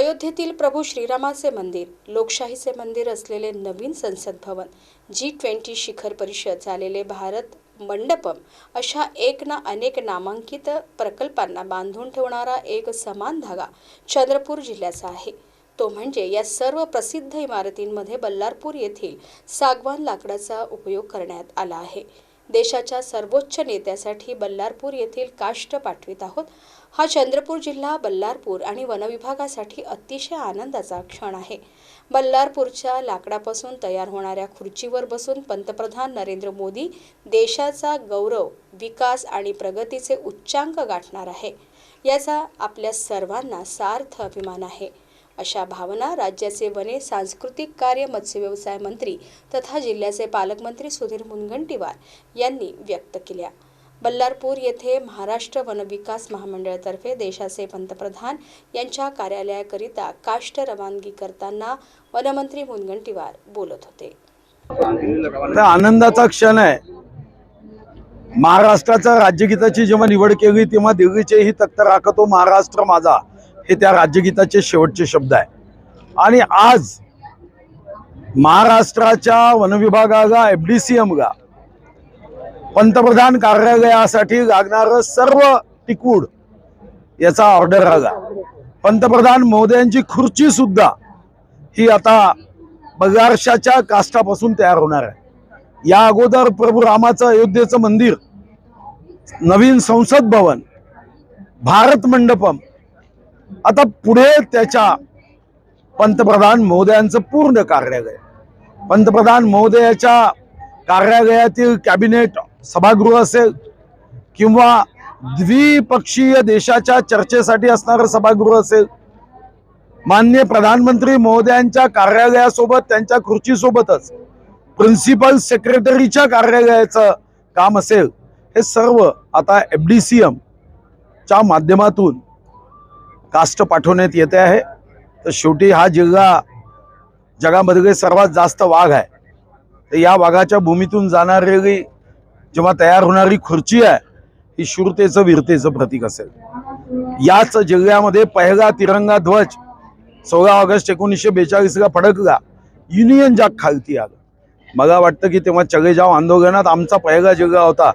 अयोध्येतील प्रभू श्रीरामाचे मंदिर लोकशाहीचे मंदिर असलेले नवीन संसद भवन जी ट्वेंटी शिखर परिषद झालेले भारत मंडपम अशा एक ना अनेक नामांकित प्रकल्पांना बांधून ठेवणारा एक समान धागा चंद्रपूर जिल्ह्याचा आहे. तो म्हणजे या सर्व प्रसिद्ध इमारतींमध्ये बल्लारपूर येथील सागवान लाकडाचा उपयोग करण्यात आला आहे. देशाच्या सर्वोच्च नेत्यासाठी बल्लारपूर येथील काष्ट पाठवित आहोत. हा चंद्रपूर जिल्हा बल्लारपूर आणि वनविभागासाठी अतिशय आनंदाचा क्षण आहे. बल्लारपूरच्या लाकडापासून तयार होणाऱ्या खुर्चीवर बसून पंतप्रधान नरेंद्र मोदी देशाचा गौरव विकास आणि प्रगतीचे उच्चांक गाठणार आहे. याचा आपल्या सर्वांना सार्थ अभिमान आहे. अशा भावना राज्याचे वने सांस्कृतिक कार्य मत्स्यव्यवसाय मंत्री तथा जिल्ह्याचे पालकमंत्री सुधीर मुनगंटीवार यांनी व्यक्त केल्या. बल्लारपूर येथे महाराष्ट्र वनविकास महामंडळातर्फे देशाचे पंतप्रधान यांच्या कार्यालयाकरिता काष्ट रवानगी करताना वनमंत्री मुनगंटीवार बोलत होते. आनंदाचा क्षण आहे. महाराष्ट्राच्या राज्यगीताची जेव्हा निवड केली तेव्हा दिल्लीचे ही तख्त राखतो महाराष्ट्र माझा. हे त्या राज्यगीताचे शेवटचे शब्द आहे. आणि आज महाराष्ट्राच्या वनविभागाचा एफ डी सी एम गा पंतप्रधान कार्यालयासाठी लागणारं सर्व तिकूड याचा ऑर्डर आला पंतप्रधान महोदयांची खुर्ची सुद्धा ही आता बगारशाच्या काष्टापासून तयार होणार आहे. या अगोदर प्रभू रामाचं अयोध्येचं मंदिर नवीन संसद भवन भारत मंडपम आता पुढे त्याच्या पंतप्रधान महोदयांचं पूर्ण कार्यालय. पंतप्रधान महोदयाच्या कार्यालयातील कॅबिनेट सभागृह असेल किंवा द्विपक्षीय देशाच्या चर्चेसाठी असणारं सभागृह असेल मान्य प्रधानमंत्री महोदयांच्या कार्यालयासोबत त्यांच्या खुर्चीसोबतच प्रिन्सिपल सेक्रेटरीच्या कार्यालयाचं काम असेल हे सर्व आता एफ डी सी एमच्या माध्यमातून कास्ट पाठवण्यात येते आहे. तर शेवटी हा जिल्हा जगामध्ये सर्वात जास्त वाघ आहे. तर या वाघाच्या भूमीतून जाणारी जेव्हा तयार होणारी खुर्ची आहे ही शूरतेचं वीरतेचं प्रतीक असेल. याच जिल्ह्यामध्ये पहिला तिरंगा ध्वज सोळा ऑगस्ट एकोणीसशे बेचाळीसला फडकला. युनियन जॅक खालती आलं. मला वाटतं की तेव्हा चगेजाव आंदोलनात आमचा पहिला जिल्हा होता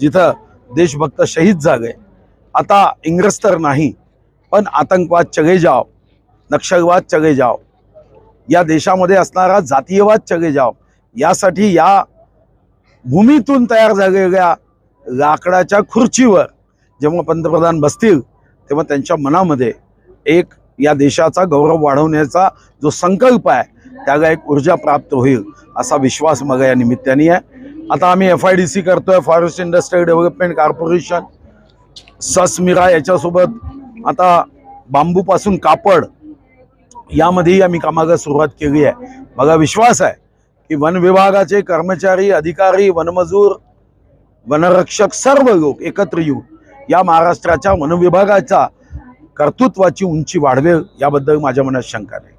जिथं देशभक्त शहीद झाले. आता इंग्रज तर नाही. पण आतंकवाद चगे जाव नक्षलवाद चगे जाव. या देशामध्ये असणारा जातीयवाद चगे जाव. यासाठी या भूमीतून तयार झालेल्या लाकडाच्या खुर्चीवर जेव्हा पंतप्रधान बसतील तेव्हा त्यांच्या मनामध्ये एक या देशाचा गौरव वाढवण्याचा जो संकल्प आहे त्याला एक ऊर्जा प्राप्त होईल असा विश्वास मला या निमित्ताने आहे. आता आम्ही एफ आय डी सी करतोय forest industrial development corporation Sasmira याच्यासोबत आता बांबूपासून कापड यामध्येही आम्ही कामाला सुरुवात केली आहे. मला विश्वास आहे की वन विभागाचे कर्मचारी अधिकारी वनमजूर वनरक्षक सर्व लोक एकत्र येऊन या महाराष्ट्राच्या वनविभागाच्या कर्तृत्वाची उंची वाढवेल याबद्दल माझ्या मनात शंका नाही.